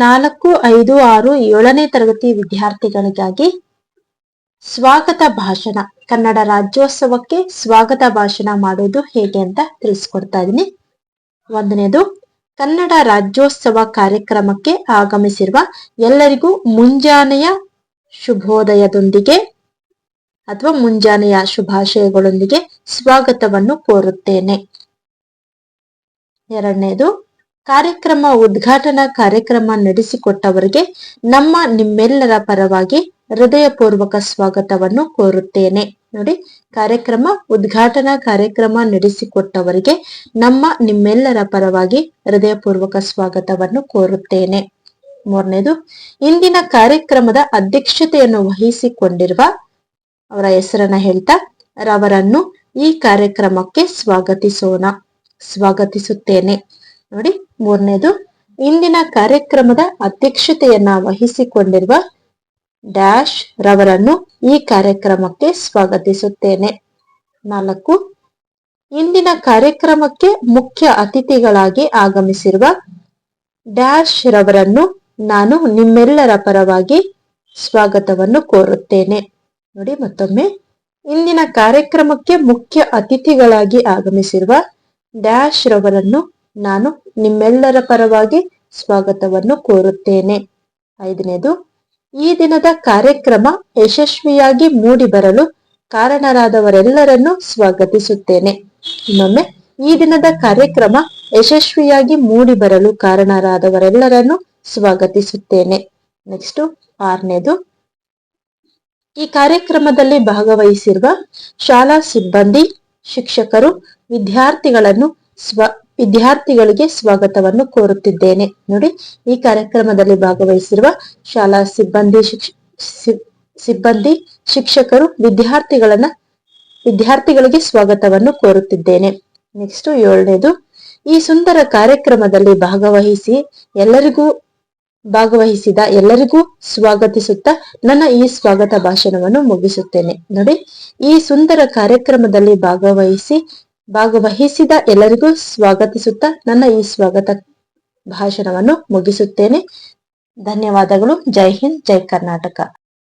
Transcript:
ನಾಲ್ಕು, ಐದು, ಆರು, ಏಳನೇ ತರಗತಿ ವಿದ್ಯಾರ್ಥಿಗಳಿಗಾಗಿ ಸ್ವಾಗತ ಭಾಷಣ. ಕನ್ನಡ ರಾಜ್ಯೋತ್ಸವಕ್ಕೆ ಸ್ವಾಗತ ಭಾಷಣ ಮಾಡೋದು ಹೇಗೆ ಅಂತ ತಿಳಿಸ್ಕೊಡ್ತಾ ಇದ್ದೀನಿ. ಒಂದನೇದು, ಕನ್ನಡ ರಾಜ್ಯೋತ್ಸವ ಕಾರ್ಯಕ್ರಮಕ್ಕೆ ಆಗಮಿಸಿರುವ ಎಲ್ಲರಿಗೂ ಮುಂಜಾನೆಯ ಶುಭೋದಯದೊಂದಿಗೆ ಅಥವಾ ಮುಂಜಾನೆಯ ಶುಭಾಶಯಗಳೊಂದಿಗೆ ಸ್ವಾಗತವನ್ನು ಕೋರುತ್ತೇನೆ. ಎರಡನೇದು ಕಾರ್ಯಕ್ರಮ, ಉದ್ಘಾಟನಾ ಕಾರ್ಯಕ್ರಮ ನಡೆಸಿಕೊಟ್ಟವರಿಗೆ ನಮ್ಮ ನಿಮ್ಮೆಲ್ಲರ ಪರವಾಗಿ ಹೃದಯಪೂರ್ವಕ ಸ್ವಾಗತವನ್ನು ಕೋರುತ್ತೇನೆ. ನೋಡಿ, ಕಾರ್ಯಕ್ರಮ, ಉದ್ಘಾಟನಾ ಕಾರ್ಯಕ್ರಮ ನಡೆಸಿಕೊಟ್ಟವರಿಗೆ ನಮ್ಮ ನಿಮ್ಮೆಲ್ಲರ ಪರವಾಗಿ ಹೃದಯಪೂರ್ವಕ ಸ್ವಾಗತವನ್ನು ಕೋರುತ್ತೇನೆ. ಮೂರನೇದು, ಇಂದಿನ ಕಾರ್ಯಕ್ರಮದ ಅಧ್ಯಕ್ಷತೆಯನ್ನು ವಹಿಸಿಕೊಂಡಿರುವ ಅವರ ಹೆಸರನ್ನ ಹೇಳ್ತಾ ರವರನ್ನು ಈ ಕಾರ್ಯಕ್ರಮಕ್ಕೆ ಸ್ವಾಗತಿಸೋಣ. ಸ್ವಾಗತಿಸುತ್ತೇನೆ. ನೋಡಿ, ಮೂರನೇದು, ಇಂದಿನ ಕಾರ್ಯಕ್ರಮದ ಅಧ್ಯಕ್ಷತೆಯನ್ನ ವಹಿಸಿಕೊಂಡಿರುವ ಡ್ಯಾಶ್ ರವರನ್ನು ಈ ಕಾರ್ಯಕ್ರಮಕ್ಕೆ ಸ್ವಾಗತಿಸುತ್ತೇನೆ. ನಾಲ್ಕು, ಇಂದಿನ ಕಾರ್ಯಕ್ರಮಕ್ಕೆ ಮುಖ್ಯ ಅತಿಥಿಗಳಾಗಿ ಆಗಮಿಸಿರುವ ಡ್ಯಾಶ್ ರವರನ್ನು ನಾನು ನಿಮ್ಮೆಲ್ಲರ ಪರವಾಗಿ ಸ್ವಾಗತವನ್ನು ಕೋರುತ್ತೇನೆ. ನೋಡಿ, ಮತ್ತೊಮ್ಮೆ, ಇಂದಿನ ಕಾರ್ಯಕ್ರಮಕ್ಕೆ ಮುಖ್ಯ ಅತಿಥಿಗಳಾಗಿ ಆಗಮಿಸಿರುವ ಡ್ಯಾಶ್ ರವರನ್ನು ನಾನು ನಿಮ್ಮೆಲ್ಲರ ಪರವಾಗಿ ಸ್ವಾಗತವನ್ನು ಕೋರುತ್ತೇನೆ. ಐದನೇದು, ಈ ದಿನದ ಕಾರ್ಯಕ್ರಮ ಯಶಸ್ವಿಯಾಗಿ ಮೂಡಿ ಬರಲು ಕಾರಣರಾದವರೆಲ್ಲರನ್ನು ಸ್ವಾಗತಿಸುತ್ತೇನೆ. ಇನ್ನೊಮ್ಮೆ, ಈ ದಿನದ ಕಾರ್ಯಕ್ರಮ ಯಶಸ್ವಿಯಾಗಿ ಮೂಡಿ ಬರಲು ಕಾರಣರಾದವರೆಲ್ಲರನ್ನು ಸ್ವಾಗತಿಸುತ್ತೇನೆ. ನೆಕ್ಸ್ಟ್, ಆರನೇದು, ಈ ಕಾರ್ಯಕ್ರಮದಲ್ಲಿ ಭಾಗವಹಿಸಿರುವ ಶಾಲಾ ಸಿಬ್ಬಂದಿ, ಶಿಕ್ಷಕರು, ವಿದ್ಯಾರ್ಥಿಗಳನ್ನು ಸ್ವ ವಿದ್ಯಾರ್ಥಿಗಳಿಗೆ ಸ್ವಾಗತವನ್ನು ಕೋರುತ್ತಿದ್ದೇನೆ. ನೋಡಿ, ಈ ಕಾರ್ಯಕ್ರಮದಲ್ಲಿ ಭಾಗವಹಿಸಿರುವ ಶಾಲಾ ಸಿಬ್ಬಂದಿ ಸಿಬ್ಬಂದಿ ಶಿಕ್ಷಕರು ವಿದ್ಯಾರ್ಥಿಗಳನ್ನ, ವಿದ್ಯಾರ್ಥಿಗಳಿಗೆ ಸ್ವಾಗತವನ್ನು ಕೋರುತ್ತಿದ್ದೇನೆ. ನೆಕ್ಸ್ಟ್ ಏಳನೇದು, ಈ ಸುಂದರ ಕಾರ್ಯಕ್ರಮದಲ್ಲಿ ಭಾಗವಹಿಸಿ ಎಲ್ಲರಿಗೂ, ಭಾಗವಹಿಸಿದ ಎಲ್ಲರಿಗೂ ಸ್ವಾಗತಿಸುತ್ತಾ ನನ್ನ ಈ ಸ್ವಾಗತ ಭಾಷಣವನ್ನು ಮುಗಿಸುತ್ತೇನೆ. ನೋಡಿ, ಈ ಸುಂದರ ಕಾರ್ಯಕ್ರಮದಲ್ಲಿ ಭಾಗವಹಿಸಿ ಭಾಗವಹಿಸಿದ ಎಲ್ಲರಿಗೂ ಸ್ವಾಗತಿಸುತ್ತಾ ನನ್ನ ಈ ಸ್ವಾಗತ ಭಾಷಣವನ್ನು ಮುಗಿಸುತ್ತೇನೆ. ಧನ್ಯವಾದಗಳು. ಜೈ ಹಿಂದ್ ಜೈ ಕರ್ನಾಟಕ.